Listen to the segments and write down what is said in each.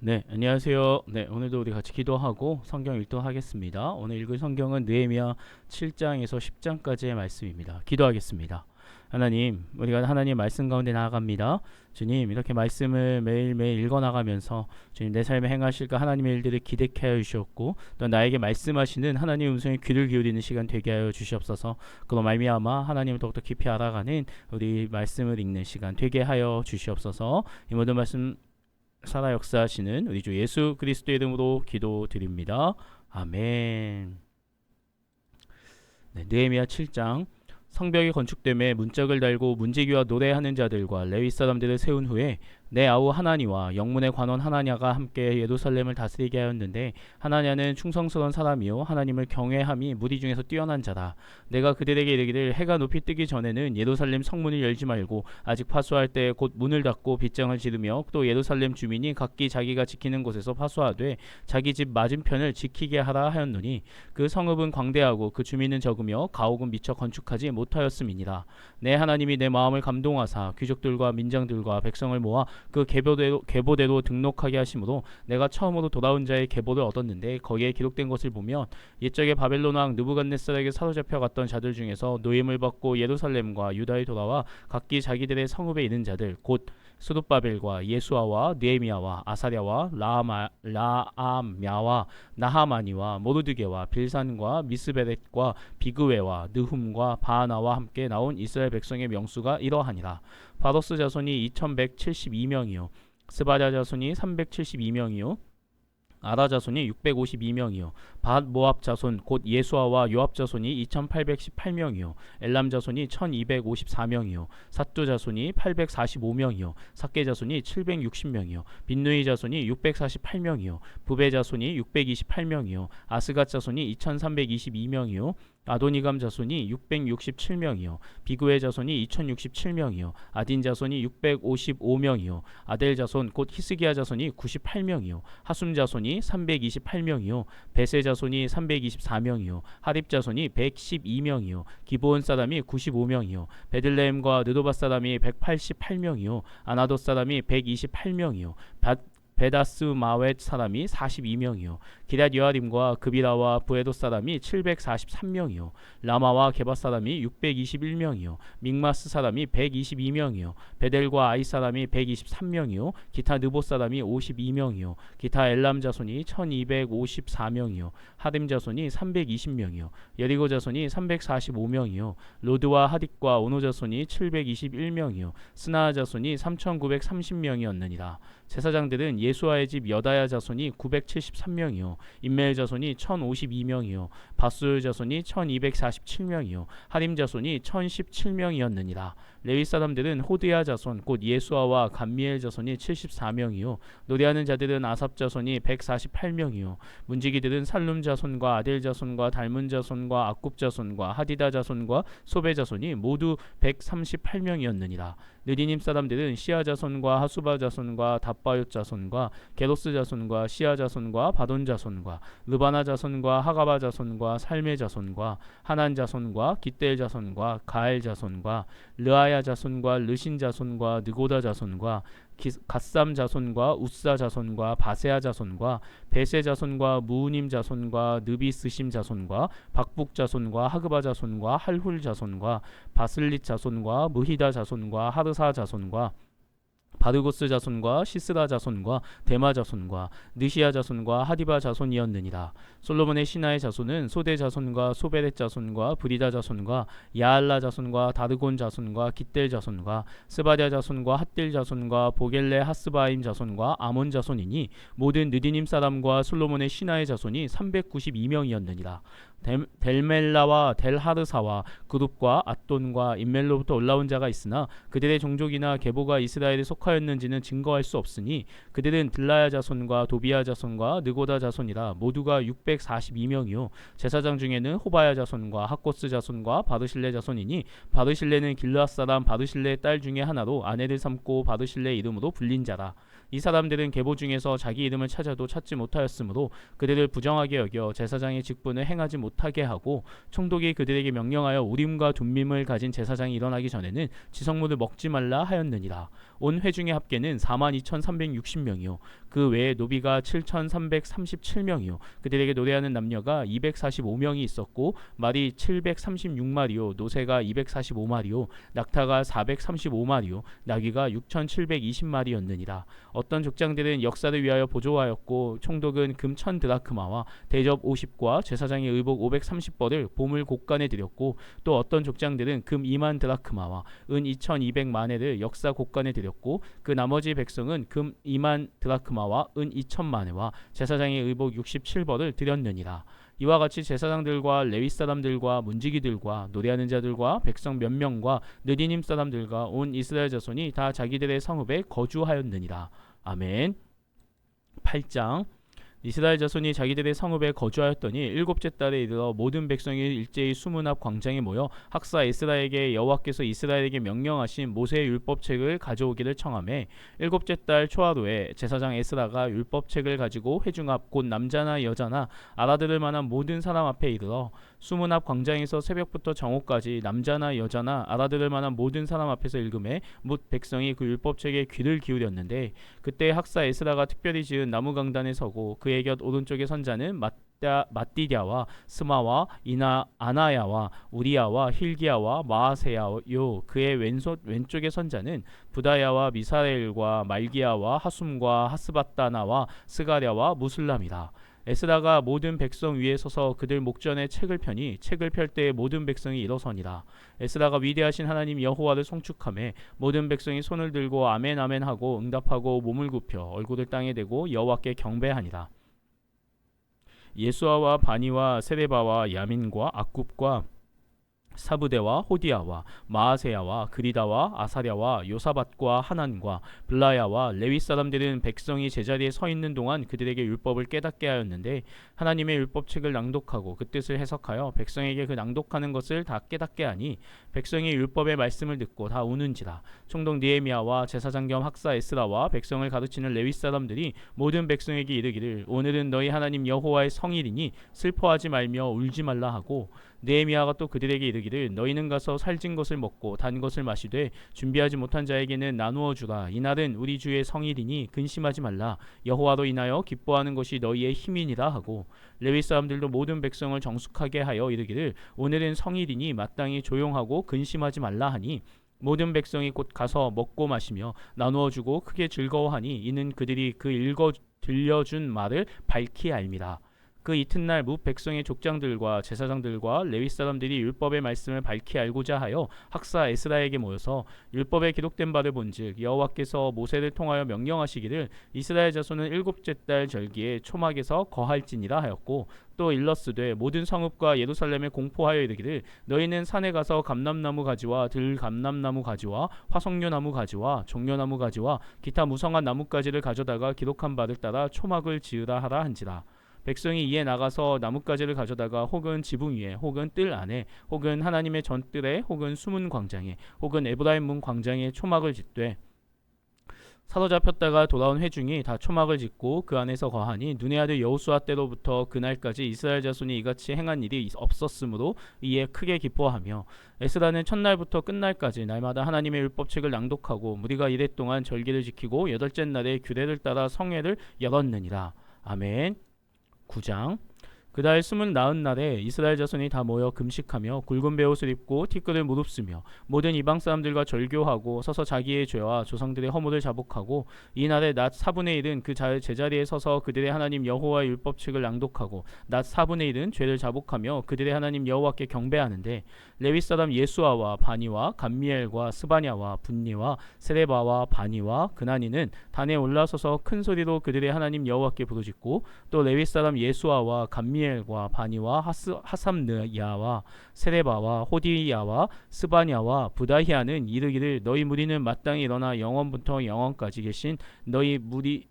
네, 안녕하세요. 네, 오늘도 우리 같이 기도하고 성경 읽도하겠습니다. 오늘 읽을 성경은 느헤미야 7장에서 10장까지의 말씀입니다. 기도하겠습니다. 하나님, 우리가 하나님 말씀 가운데 나아갑니다. 주님, 이렇게 말씀을 매일매일 읽어 나가면서 주님 내 삶에 행하실까 하나님의 일들을 기대케 하여 주셨고 또 나에게 말씀하시는 하나님의 음성에 귀를 기울이는 시간 되게 하여 주시옵소서. 그로 말미암아 하나님을 더욱더 깊이 알아가는 우리 말씀을 읽는 시간 되게 하여 주시옵소서. 이 모든 말씀 살아 역사하시는 우리 주 예수 그리스도의 이름으로 기도드립니다. 아멘. 네, 느헤미야 7장 성벽이 건축됨에 문짝을 달고 문지기와 노래하는 자들과 레위 사람들을 세운 후에 내 아우 하나니와 영문의 관원 하나냐가 함께 예루살렘을 다스리게 하였는데 하나냐는 충성스러운 사람이요 하나님을 경외함이 무리 중에서 뛰어난 자다. 내가 그들에게 이르기를 해가 높이 뜨기 전에는 예루살렘 성문을 열지 말고 아직 파수할 때 곧 문을 닫고 빗장을 지르며 또 예루살렘 주민이 각기 자기가 지키는 곳에서 파수하되 자기 집 맞은편을 지키게 하라 하였노니 그 성읍은 광대하고 그 주민은 적으며 가옥은 미처 건축하지 못하였음이니라. 내 하나님이 내 마음을 감동하사 귀족들과 민장들과 백성을 모아 그 계보대로, 계보대로 등록하게 하심으로 내가 처음으로 돌아온 자의 계보를 얻었는데 거기에 기록된 것을 보면 옛적에 바벨론 왕 느부갓네살에게 사로잡혀 갔던 자들 중에서 노임을 받고 예루살렘과 유다에 돌아와 각기 자기들의 성읍에 있는 자들 곧 스룹바벨과 예수아와 느헤미야와 아사랴와 라마, 라암야와 나하마니와 모르드게와 빌산과 미스베렛과 비그웨와 느훔과 바하나와 함께 나온 이스라엘 백성의 명수가 이러하니라. 바로스 자손이 2172명이요. 스바랴 자손이 372명이요 아라 자손이 652명이요. 밧 모압 자손 곧 예수아와 요압 자손이 2818명이요. 엘람 자손이 1254명이요. 사뚜 자손이 845명이요. 사케 자손이 760명이요. 빈누이 자손이 648명이요. 부베 자손이 628명이요. 아스갓 자손이 2322명이요 아도니감 자손이 667명이요. 비그의 자손이 2067명이요. 아딘 자손이 655명이요. 아델 자손 곧 히스기야 자손이 98명이요. 하숨 자손이 328명이요. 베세 자손이 324명이요. 하립 자손이 112명이요. 기브온 사람이 95명이요. 베들레헴과 느도바 사람이 188명이요. 아나도 사람이 128명이요 베다스 마웻 사람이 42명이요. 기랏 여아림과 그비라와 부에도 사람이 743명이요. 라마와 게바 사람이 621명이요. 믹마스 사람이 122명이요. 베델과 아이 사람이 123명이요. 기타 느보 사람이 52명이요. 기타 엘람 자손이 1254명이요. 하림 자손이 320명이요. 여리고 자손이 345명이요. 로드와 하딕과 오노 자손이 721명이요. 스나 자손이 3930명이었느니라 제사장들은 예수아의 집 여다야 자손이 973명이요. 인멜 자손이 1052명이요. 바술 자손이 1247명이요. 하림 자손이 1017명이었느니라 레위 사람들은 호드야 자손 곧 예수아와 감미엘 자손이 74명이요. 노래하는 자들은 아삽 자손이 148명이요. 문지기들은 살룸 자손과 아델 자손과 달문 자손과 악굽 자손과 하디다 자손과 소베 자손이 모두 138명이었느니라. 느디님 사람들은 시아 자손과 하수바 자손과 답바옅 자손과 게로스 자손과 시아 자손과 바돈 자손과 르바나 자손과 하가바 자손과 살메 자손과 하난 자손과 기델 자손과 가엘 자손과 르아 야 자손과 르신 자손과 느고다 자손과 기, 갓삼 자손과 우사 자손과 바세아 자손과 베세 자손과 무우님 자손과 느비스심 자손과 박북 자손과 하그바 자손과 할훌 자손과 바슬릿 자손과 무히다 자손과 하르사 자손과 바르고스 자손과 시스라 자손과 데마 자손과 느시아 자손과 하디바 자손이었느니라. 솔로몬의 신하의 자손은 소대 자손과 소베렛 자손과 브리다 자손과 야알라 자손과 다르곤 자손과 깃델 자손과 스바랴 자손과 핫딜 자손과 보겔레 하스바임 자손과 아몬 자손이니 모든 느디님 사람과 솔로몬의 신하의 자손이 392명이었느니라 델멜라와 델하르사와 그룹과 앗돈과 인멜로부터 올라온 자가 있으나 그들의 종족이나 계보가 이스라엘에 속하였는지는 증거할 수 없으니 그들은 들라야 자손과 도비야 자손과 느고다 자손이라 모두가 642명이요. 제사장 중에는 호바야 자손과 하코스 자손과 바르실레 자손이니 바르실레는 길르앗 사람 바르실레의 딸 중에 하나로 아내를 삼고 바르실레 이름으로 불린 자라 이 사람들은 계보 중에서 자기 이름을 찾아도 찾지 못하였으므로 그들을 부정하게 여겨 제사장의 직분을 행하지 못하게 하고 총독이 그들에게 명령하여 우림과 둠밈을 가진 제사장이 일어나기 전에는 지성물을 먹지 말라 하였느니라. 온 회중의 합계는 4만 2,360명이요. 그 외에 노비가 7,337명이요. 그들에게 노래하는 남녀가 245명이 있었고 말이 736마리요. 노새가 245마리요. 낙타가 435마리요. 나귀가 6,720마리였느니라 어떤 족장들은 역사를 위하여 보조하였고 총독은 금 1,000드라크마와 대접 50과 제사장의 의복 530벌을 보물 곡간에 드렸고 또 어떤 족장들은 금 2만 드라크마와 은 2,200만회를 역사 곡간에 드렸고 그 나머지 백성은 금 2만 드라크마와 은 2천만회와 제사장의 의복 67벌을 드렸느니라. 이와 같이 제사장들과 레위 사람들과 문지기들과 노래하는 자들과 백성 몇 명과 느디님 사람들과 온 이스라엘 자손이 다 자기들의 성읍에 거주하였느니라. 아멘. 8장 이스라엘 자손이 자기들의 성읍에 거주하였더니 일곱째 달에 이르러 모든 백성이 일제히 수문 앞 광장에 모여 학사 에스라에게 여호와께서 이스라엘에게 명령하신 모세의 율법책을 가져오기를 청하매 일곱째 달 초하루에 제사장 에스라가 율법책을 가지고 회중 앞 곧 남자나 여자나 알아들을 만한 모든 사람 앞에 이르러 수문 앞 광장에서 새벽부터 정오까지 남자나 여자나 알아들을 만한 모든 사람 앞에서 읽음에 묻 백성이 그 율법책에 귀를 기울였는데 그때 학사 에스라가 특별히 지은 나무 강단에 서고 그의 곁 오른쪽의 선자는 맞다, 맞디랴와 스마와 이나 아나야와 우리야와 힐기야와 마아세야요. 그의 왼손 왼쪽의 선자는 부다야와 미사엘과 말기야와 하숨과 하스바다나와 스가랴와 무슬람이라. 에스라가 모든 백성 위에 서서 그들 목전에 책을 펴니 책을 펼 때에 모든 백성이 일어서니라. 에스라가 위대하신 하나님 여호와를 송축함에 모든 백성이 손을 들고 아멘 아멘 하고 응답하고 몸을 굽혀 얼굴을 땅에 대고 여호와께 경배하니라 예수아와 바니와 세레바와 야민과 악굽과 사부대와 호디아와 마아세야와 그리다와 아사랴와 요사밭과 하난과 블라야와 레위 사람들은 백성이 제자리에 서 있는 동안 그들에게 율법을 깨닫게 하였는데 하나님의 율법책을 낭독하고 그 뜻을 해석하여 백성에게 그 낭독하는 것을 다 깨닫게 하니 백성이 율법의 말씀을 듣고 다 우는지라. 총독 니에미아와 제사장 겸 학사 에스라와 백성을 가르치는 레위 사람들이 모든 백성에게 이르기를 오늘은 너희 하나님 여호와의 성일이니 슬퍼하지 말며 울지 말라 하고 느헤미야가 또 그들에게 이르기를 너희는 가서 살진 것을 먹고 단 것을 마시되 준비하지 못한 자에게는 나누어 주라. 이날은 우리 주의 성일이니 근심하지 말라. 여호와로 인하여 기뻐하는 것이 너희의 힘이니라. 하고 레위 사람들도 모든 백성을 정숙하게 하여 이르기를 오늘은 성일이니 마땅히 조용하고 근심하지 말라. 하니 모든 백성이 곧 가서 먹고 마시며 나누어 주고 크게 즐거워하니 이는 그들이 그 읽어 들려준 말을 밝히 알미라 그 이튿날 무 백성의 족장들과 제사장들과 레위 사람들이 율법의 말씀을 밝히 알고자 하여 학사 에스라에게 모여서 율법에 기록된 바를 본즉 여호와께서 모세를 통하여 명령하시기를 이스라엘 자손은 일곱째 달 절기에 초막에서 거할지니라 하였고 또 일러스되 모든 성읍과 예루살렘에 공포하여 이르기를 너희는 산에 가서 감람나무 가지와 들감람나무 가지와 화석류나무 가지와 종려나무 가지와 기타 무성한 나뭇가지를 가져다가 기록한 바를 따라 초막을 지으라 하라 한지라 백성이 이에 나가서 나뭇가지를 가져다가 혹은 지붕 위에 혹은 뜰 안에 혹은 하나님의 전뜰에 혹은 수문 광장에 혹은 에브라임 문 광장에 초막을 짓되 사로잡혔다가 돌아온 회중이 다 초막을 짓고 그 안에서 거하니 눈의 아들 여호수아 때로부터 그날까지 이스라엘 자손이 이같이 행한 일이 없었으므로 이에 크게 기뻐하며 에스라는 첫날부터 끝날까지 날마다 하나님의 율법책을 낭독하고 무리가 이래 동안 절기를 지키고 여덟째 날에 규례를 따라 성회를 열었느니라. 아멘 9장 그달 숨은 나은 날에 이스라엘 자손이 다 모여 금식하며 굵은 베옷을 입고 티끌을 무릅쓰며 모든 이방 사람들과 절교하고 서서 자기의 죄와 조상들의 허물을 자복하고 이 날에 낮 4분의 1은 그 제자리에 서서 그들의 하나님 여호와의 율법책을 낭독하고 낮 4분의 1은 죄를 자복하며 그들의 하나님 여호와께 경배하는데 레위 사람 예수아와 바니와 감미엘과 스바냐와 분니와 세레바와 바니와 그나니는 단에 올라서서 큰 소리로 그들의 하나님 여호와께 부르짖고 또 레위 사람 예수아와 감미엘 다니엘과 바니와 하스, 하삼느야와 세레바와 호디야와 스바냐와 부다히아는 이르기를 너희 무리는 마땅히 일어나 영원부터 영원까지 계신 너희 무리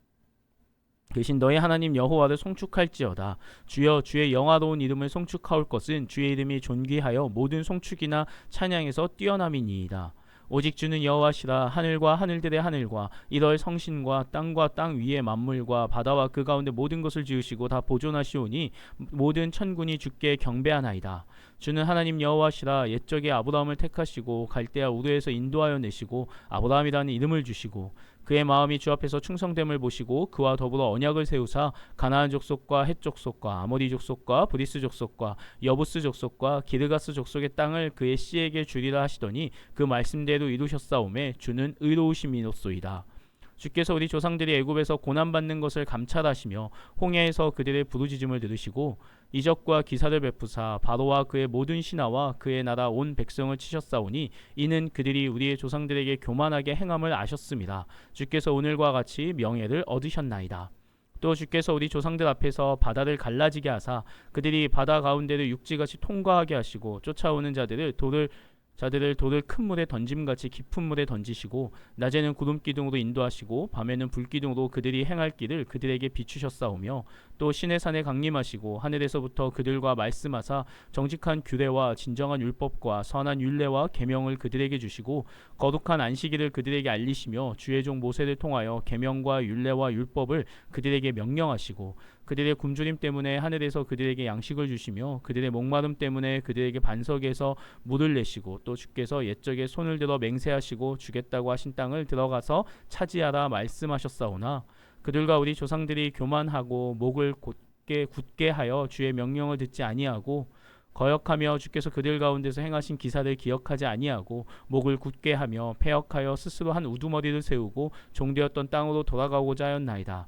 계신 너희 하나님 여호와를 송축할지어다. 주여 주의 영화로운 이름을 송축하올 것은 주의 이름이 존귀하여 모든 송축이나 찬양에서 뛰어남이니이다 오직 주는 여호와시라 하늘과 하늘들의 하늘과 이럴 성신과 땅과 땅 위의 만물과 바다와 그 가운데 모든 것을 지으시고 다 보존하시오니 모든 천군이 주께 경배하나이다. 주는 하나님 여호와시라 옛적에 아브라함을 택하시고 갈대아 우르에서 인도하여 내시고 아브라함이라는 이름을 주시고 그의 마음이 주 앞에서 충성됨을 보시고 그와 더불어 언약을 세우사 가나안 족속과 헷 족속과 아모리 족속과 브리스 족속과 여부스 족속과 기르가스 족속의 땅을 그의 씨에게 주리라 하시더니 그 말씀대로 이루셨사오매 주는 의로우심이로소이다. 주께서 우리 조상들이 애굽에서 고난 받는 것을 감찰하시며 홍해에서 그들의 부르짖음을 들으시고 이적과 기사를 베푸사 바로와 그의 모든 신하와 그의 나라 온 백성을 치셨사오니 이는 그들이 우리의 조상들에게 교만하게 행함을 아셨습니다. 주께서 오늘과 같이 명예를 얻으셨나이다. 또 주께서 우리 조상들 앞에서 바다를 갈라지게 하사 그들이 바다 가운데를 육지같이 통과하게 하시고 쫓아오는 자들을 돌을 자들을 돌을 큰 물에 던짐같이 깊은 물에 던지시고 낮에는 구름 기둥으로 인도하시고 밤에는 불 기둥으로 그들이 행할 길을 그들에게 비추셨사오며 또 신의 산에 강림하시고 하늘에서부터 그들과 말씀하사 정직한 규례와 진정한 율법과 선한 율례와 계명을 그들에게 주시고 거룩한 안식일을 그들에게 알리시며 주의 종 모세를 통하여 계명과 율례와 율법을 그들에게 명령하시고 그들의 굶주림 때문에 하늘에서 그들에게 양식을 주시며 그들의 목마름 때문에 그들에게 반석에서 물을 내시고 또 주께서 옛적에 손을 들어 맹세하시고 주겠다고 하신 땅을 들어가서 차지하라 말씀하셨사오나 그들과 우리 조상들이 교만하고 목을 곧게 굳게 하여 주의 명령을 듣지 아니하고 거역하며 주께서 그들 가운데서 행하신 기사를 기억하지 아니하고 목을 굳게 하며 패역하여 스스로 한 우두머리를 세우고 종되었던 땅으로 돌아가고자 하였나이다.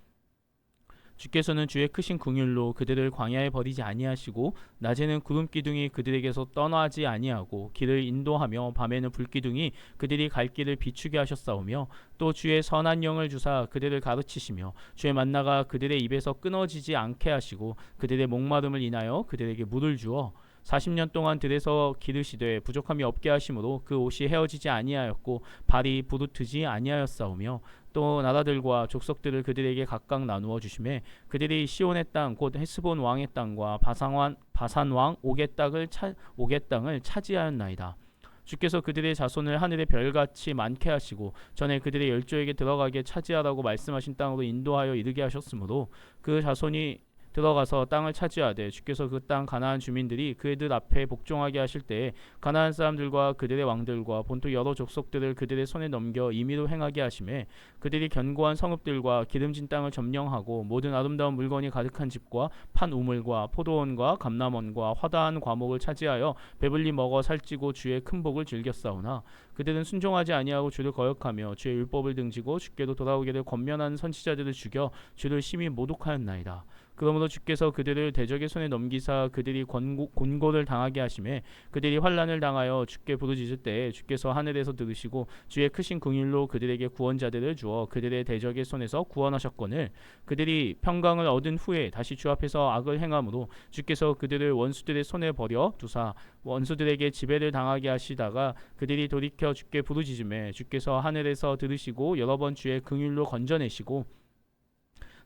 주께서는 주의 크신 긍휼로 그들을 광야에 버리지 아니하시고 낮에는 구름 기둥이 그들에게서 떠나지 아니하고 길을 인도하며 밤에는 불 기둥이 그들이 갈 길을 비추게 하셨사오며 또 주의 선한 영을 주사 그들을 가르치시며 주의 만나가 그들의 입에서 끊어지지 않게 하시고 그들의 목마름을 인하여 그들에게 물을 주어 40년 동안 들에서 기르시되 부족함이 없게 하심으로 그 옷이 헤어지지 아니하였고 발이 부르트지 아니하였사오며 또 나라들과 족속들을 그들에게 각각 나누어 주심에 그들이 시온의 땅 곧 헤스본 왕의 땅과 바산왕 바산 왕 옥의 땅을 차 옥의 땅을 차지하였나이다. 주께서 그들의 자손을 하늘의 별같이 많게 하시고 전에 그들의 열조에게 들어가게 차지하라고 말씀하신 땅으로 인도하여 이르게 하셨으므로 그 자손이 들어가서 땅을 차지하되 주께서 그 땅 가나안 주민들이 그들 앞에 복종하게 하실 때에 가나안 사람들과 그들의 왕들과 본토 여러 족속들을 그들의 손에 넘겨 임의로 행하게 하심에 그들이 견고한 성읍들과 기름진 땅을 점령하고 모든 아름다운 물건이 가득한 집과 판 우물과 포도원과 감남원과 화다한 과목을 차지하여 배불리 먹어 살찌고 주의 큰 복을 즐겼사오나 그들은 순종하지 아니하고 주를 거역하며 주의 율법을 등지고 주께로 돌아오기를 권면하는 선지자들을 죽여 주를 심히 모독하였나이다. 그러므로 주께서 그들을 대적의 손에 넘기사 그들이 권고, 곤고를 당하게 하심에 그들이 환란을 당하여 주께 부르짖을 때에 주께서 하늘에서 들으시고 주의 크신 긍휼로 그들에게 구원자들을 주어 그들의 대적의 손에서 구원하셨거늘 그들이 평강을 얻은 후에 다시 주 앞에서 악을 행함으로 주께서 그들을 원수들의 손에 버려 두사 원수들에게 지배를 당하게 하시다가 그들이 돌이켜 주께 부르짖음에 주께서 하늘에서 들으시고 여러 번 주의 긍휼로 건져내시고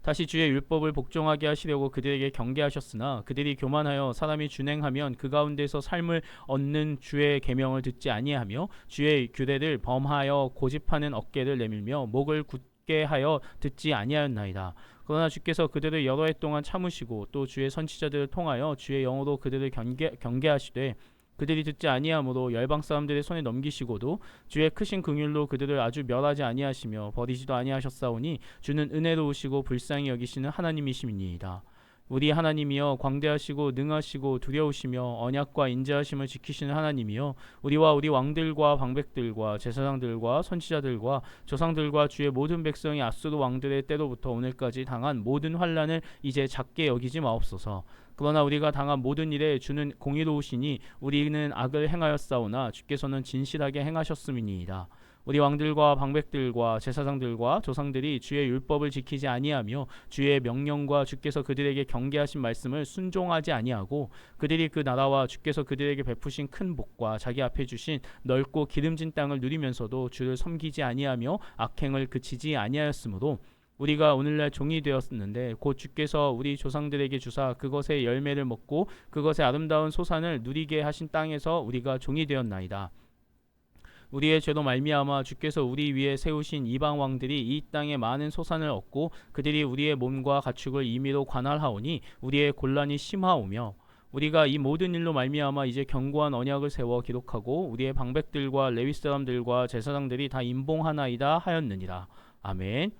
다시 주의 율법을 복종하게 하시려고 그들에게 경계하셨으나 그들이 교만하여 사람이 준행하면 그 가운데서 삶을 얻는 주의 계명을 듣지 아니하며 주의 규례를 범하여 고집하는 어깨를 내밀며 목을 굳게 하여 듣지 아니하였나이다. 그러나 주께서 그들을 여러 해 동안 참으시고 또 주의 선지자들을 통하여 주의 영으로 그들을 경계, 경계하시되 그들이 듣지 아니하므로 열방 사람들의 손에 넘기시고도 주의 크신 긍휼로 그들을 아주 멸하지 아니하시며 버리지도 아니하셨사오니 주는 은혜로우시고 불쌍히 여기시는 하나님이심이니이다. 우리 하나님이여 광대하시고 능하시고 두려우시며 언약과 인자하심을 지키시는 하나님이여 우리와 우리 왕들과 방백들과 제사장들과 선지자들과 조상들과 주의 모든 백성이 아수르 왕들의 때로부터 오늘까지 당한 모든 환란을 이제 작게 여기지 마옵소서. 그러나 우리가 당한 모든 일에 주는 공의로우시니 우리는 악을 행하였사오나 주께서는 진실하게 행하셨음이니이다. 우리 왕들과 방백들과 제사장들과 조상들이 주의 율법을 지키지 아니하며 주의 명령과 주께서 그들에게 경계하신 말씀을 순종하지 아니하고 그들이 그 나라와 주께서 그들에게 베푸신 큰 복과 자기 앞에 주신 넓고 기름진 땅을 누리면서도 주를 섬기지 아니하며 악행을 그치지 아니하였으므로 우리가 오늘날 종이 되었는데 곧 주께서 우리 조상들에게 주사 그것의 열매를 먹고 그것의 아름다운 소산을 누리게 하신 땅에서 우리가 종이 되었나이다. 우리의 죄로 말미암아 주께서 우리 위에 세우신 이방 왕들이 이 땅에 많은 소산을 얻고 그들이 우리의 몸과 가축을 임의로 관할하오니 우리의 곤란이 심하오며 우리가 이 모든 일로 말미암아 이제 견고한 언약을 세워 기록하고 우리의 방백들과 레위 사람들과 제사장들이 다 임봉하나이다 하였느니라 아멘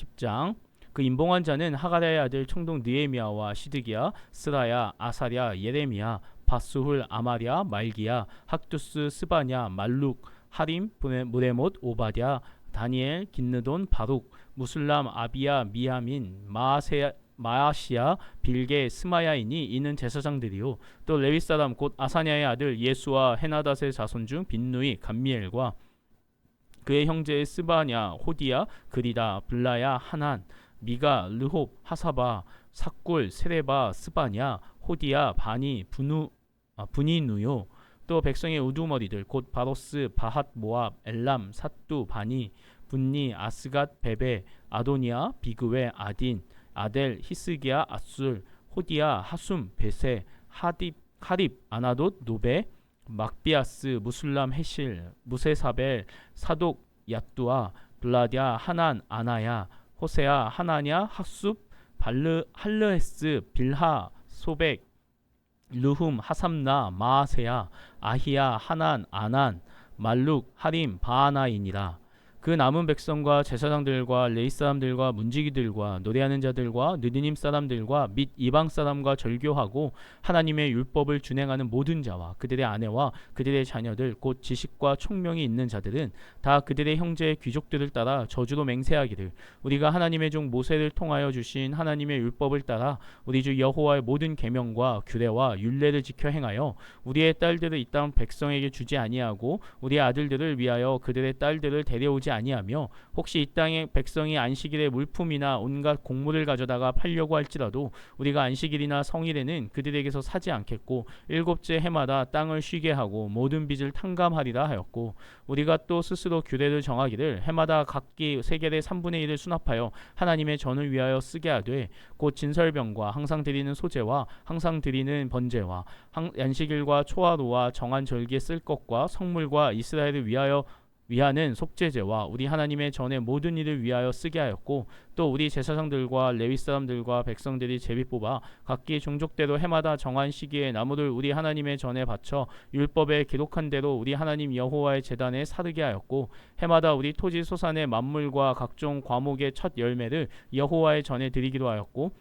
10장. 그 임봉한 자는 하가랴의 아들 총독 느에미야와 시드기야 스라야 아사랴 예레미야 바스훌 아마랴 말기야 학두스 스바냐 말룩 하림 무레못 오바댜 다니엘 긴느돈 바룩 무슬람 아비야 미야민 마세 마아시야 빌게 스마야이니 이는 제사장들이요. 또 레위 사람 곧 아사냐의 아들 예수와 헤나닷의 자손 중 빈누이 감미엘과 그의 형제의 스바냐 호디야 그리다 블라야 하난 미가 르홉 하사바 삭굴 세레바 스바냐 호디야 바니 분우 아, 분이누요. 또 백성의 우두머리들 곧 바로스 바핫 모압 엘람 사뚜 바니 분니 아스갓 베베 아도니아 비그웨 아딘 아델 히스기야 아술 호디야 하숨 베세 하딥 카립 아나돗 노베 막비아스 무술람 헤실 무세사벨 사독 야뚜아 블라디아 하난 아나야 호세아 하나냐 학숲 발르 할르헤스 빌하 소백 르훔 하삼나 마아세야 아히야 하난 아난 말룩 하림 바하나이니라 그 남은 백성과 제사장들과 레이 사람들과 문지기들과 노래하는 자들과 느디님 사람들과 및 이방 사람과 절교하고 하나님의 율법을 준행하는 모든 자와 그들의 아내와 그들의 자녀들 곧 지식과 총명이 있는 자들은 다 그들의 형제의 귀족들을 따라 저주로 맹세하기를 우리가 하나님의 종 모세를 통하여 주신 하나님의 율법을 따라 우리 주 여호와의 모든 계명과 규례와 율례를 지켜 행하여 우리의 딸들을 이 땅 백성에게 주지 아니하고 우리의 아들들을 위하여 그들의 딸들을 데려오지 아니하며 혹시 이 땅의 백성이 안식일에 물품이나 온갖 곡물을 가져다가 팔려고 할지라도 우리가 안식일이나 성일에는 그들에게서 사지 않겠고 일곱째 해마다 땅을 쉬게 하고 모든 빚을 탕감하리라 하였고 우리가 또 스스로 규례를 정하기를 해마다 각기 세겔의 3분의 1을 수납하여 하나님의 전을 위하여 쓰게 하되 곧 진설병과 항상 드리는 소제와 항상 드리는 번제와 항- 안식일과 초하루와 정한 절기에 쓸 것과 성물과 이스라엘을 위하여 위하는 속죄제와 우리 하나님의 전의 모든 일을 위하여 쓰게 하였고 또 우리 제사장들과 레위 사람들과 백성들이 제비 뽑아 각기 종족대로 해마다 정한 시기에 나무를 우리 하나님의 전에 바쳐 율법에 기록한 대로 우리 하나님 여호와의 제단에 사르게 하였고 해마다 우리 토지 소산의 만물과 각종 과목의 첫 열매를 여호와의 전에 드리기로 하였고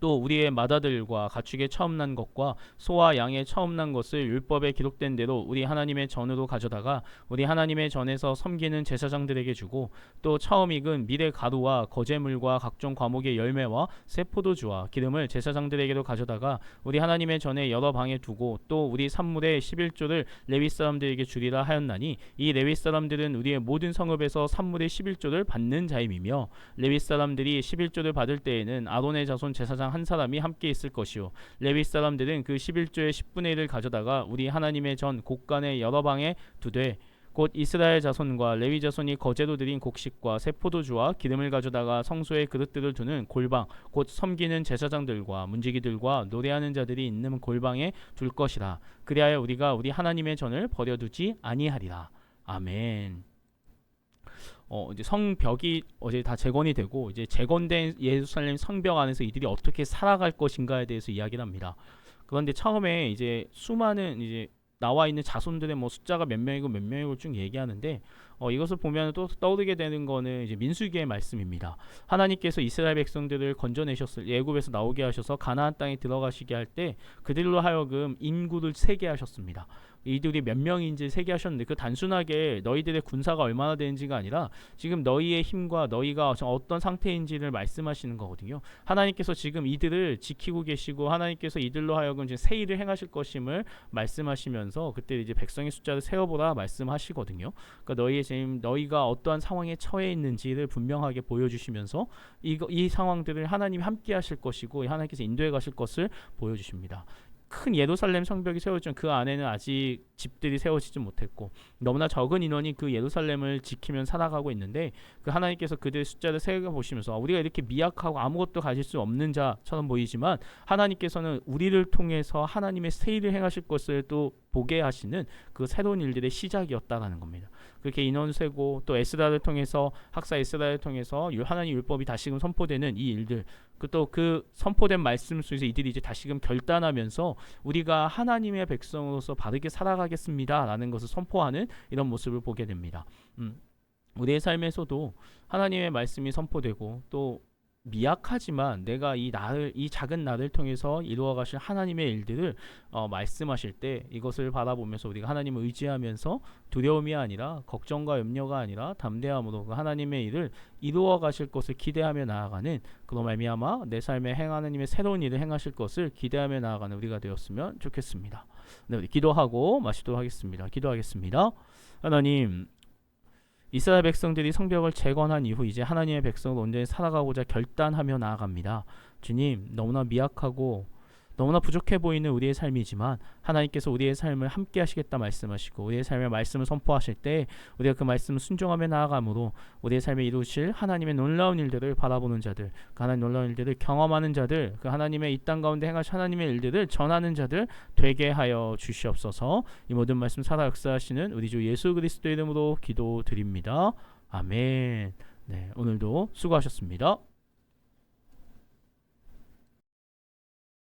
또 우리의 마다들과 가축의 처음 난 것과 소와 양의 처음 난 것을 율법에 기록된 대로 우리 하나님의 전으로 가져다가 우리 하나님의 전에서 섬기는 제사장들에게 주고 또 처음 익은 밀의 가루와 거제물과 각종 과목의 열매와 새 포도주와 기름을 제사장들에게로 가져다가 우리 하나님의 전에 여러 방에 두고 또 우리 산물의 11조를 레위 사람들에게 주리라 하였나니 이 레위 사람들은 우리의 모든 성읍에서 산물의 11조를 받는 자임이며 레위 사람들이 11조를 받을 때에는 아론의 자손 제사장 한 사람이 함께 있을 것이요 레위 사람들은 그 11조의 10분의 1을 가져다가 우리 하나님의 전 곳간의 여러 방에 두되 곧 이스라엘 자손과 레위 자손이 거제로 드린 곡식과 새 포도주와 기름을 가져다가 성소에 그릇들을 두는 골방 곧 섬기는 제사장들과 문지기들과 노래하는 자들이 있는 골방에 둘 것이라. 그리하여 우리가 우리 하나님의 전을 버려두지 아니하리라. 아멘. 어 이제 성벽이 어제 다 재건이 되고 이제 재건된 예루살렘 성벽 안에서 이들이 어떻게 살아갈 것인가에 대해서 이야기를 합니다. 그런데 처음에 이제 수많은 이제 나와 있는 자손들의 뭐 숫자가 몇 명이고 몇 명이고 쭉 얘기하는데 어, 이것을 보면 또 떠오르게 되는 거는 이제 민수기의 말씀입니다. 하나님께서 이스라엘 백성들을 건져내셨을 예굽에서 나오게 하셔서 가나안 땅에 들어가시게 할 때 그들로 하여금 인구를 세게 하셨습니다. 이들이 몇 명인지 세개하셨는데 그 단순하게 너희들의 군사가 얼마나 되는지가 아니라 지금 너희의 힘과 너희가 어떤 상태인지를 말씀하시는 거거든요. 하나님께서 지금 이들을 지키고 계시고 하나님께서 이들로 하여금 지금 새 일을 행하실 것임을 말씀하시면서 그때 이제 백성의 숫자를 세어보라 말씀하시거든요. 그러니까 너희의 지금 너희가 어떠한 상황에 처해 있는지를 분명하게 보여주시면서 이거 이 상황들을 하나님이 함께 하실 것이고 하나님께서 인도해 가실 것을 보여주십니다. 큰 예루살렘 성벽이 세워졌지만 그 안에는 아직 집들이 세워지지 못했고 너무나 적은 인원이 그 예루살렘을 지키면 살아가고 있는데 그 하나님께서 그들의 숫자를 세어 보시면서 아, 우리가 이렇게 미약하고 아무것도 가질 수 없는 자처럼 보이지만 하나님께서는 우리를 통해서 하나님의 새 일을 행하실 것을 또 보게 하시는 그 새로운 일들의 시작이었다라는 겁니다. 그렇게 인원 세고 또 에스라를 통해서 학사 에스라를 통해서 율- 하나님 율법이 다시금 선포되는 이 일들 그또그 선포된 말씀 속에서 이들이 이제 다시금 결단하면서 우리가 하나님의 백성으로서 바르게 살아가겠습니다라는 것을 선포하는 이런 모습을 보게 됩니다. 음, 우리의 삶에서도 하나님의 말씀이 선포되고 또 미약하지만 내가 이 나를 이 작은 나를 통해서 이루어 가실 하나님의 일들을 어, 말씀하실 때 이것을 바라보면서 우리가 하나님을 의지하면서 두려움이 아니라 걱정과 염려가 아니라 담대함으로 그 하나님의 일을 이루어 가실 것을 기대하며 나아가는 그로 말미암아 내 삶에 행 하나님의 새로운 일을 행하실 것을 기대하며 나아가는 우리가 되었으면 좋겠습니다. 네, 우리 기도하고 마치도록 하겠습니다. 기도하겠습니다. 하나님 이스라엘 백성들이 성벽을 재건한 이후 이제 하나님의 백성을 온전히 살아가고자 결단하며 나아갑니다. 주님, 너무나 미약하고 너무나 부족해 보이는 우리의 삶이지만 하나님께서 우리의 삶을 함께 하시겠다 말씀하시고 우리의 삶의 말씀을 선포하실 때 우리가 그 말씀을 순종하며 나아감으로 우리의 삶에 이루실 하나님의 놀라운 일들을 바라보는 자들 그 하나님 놀라운 일들을 경험하는 자들 그 하나님의 이 땅 가운데 행하신 하나님의 일들을 전하는 자들 되게 하여 주시옵소서. 이 모든 말씀 살아 역사하시는 우리 주 예수 그리스도 이름으로 기도드립니다. 아멘. 네 오늘도 수고하셨습니다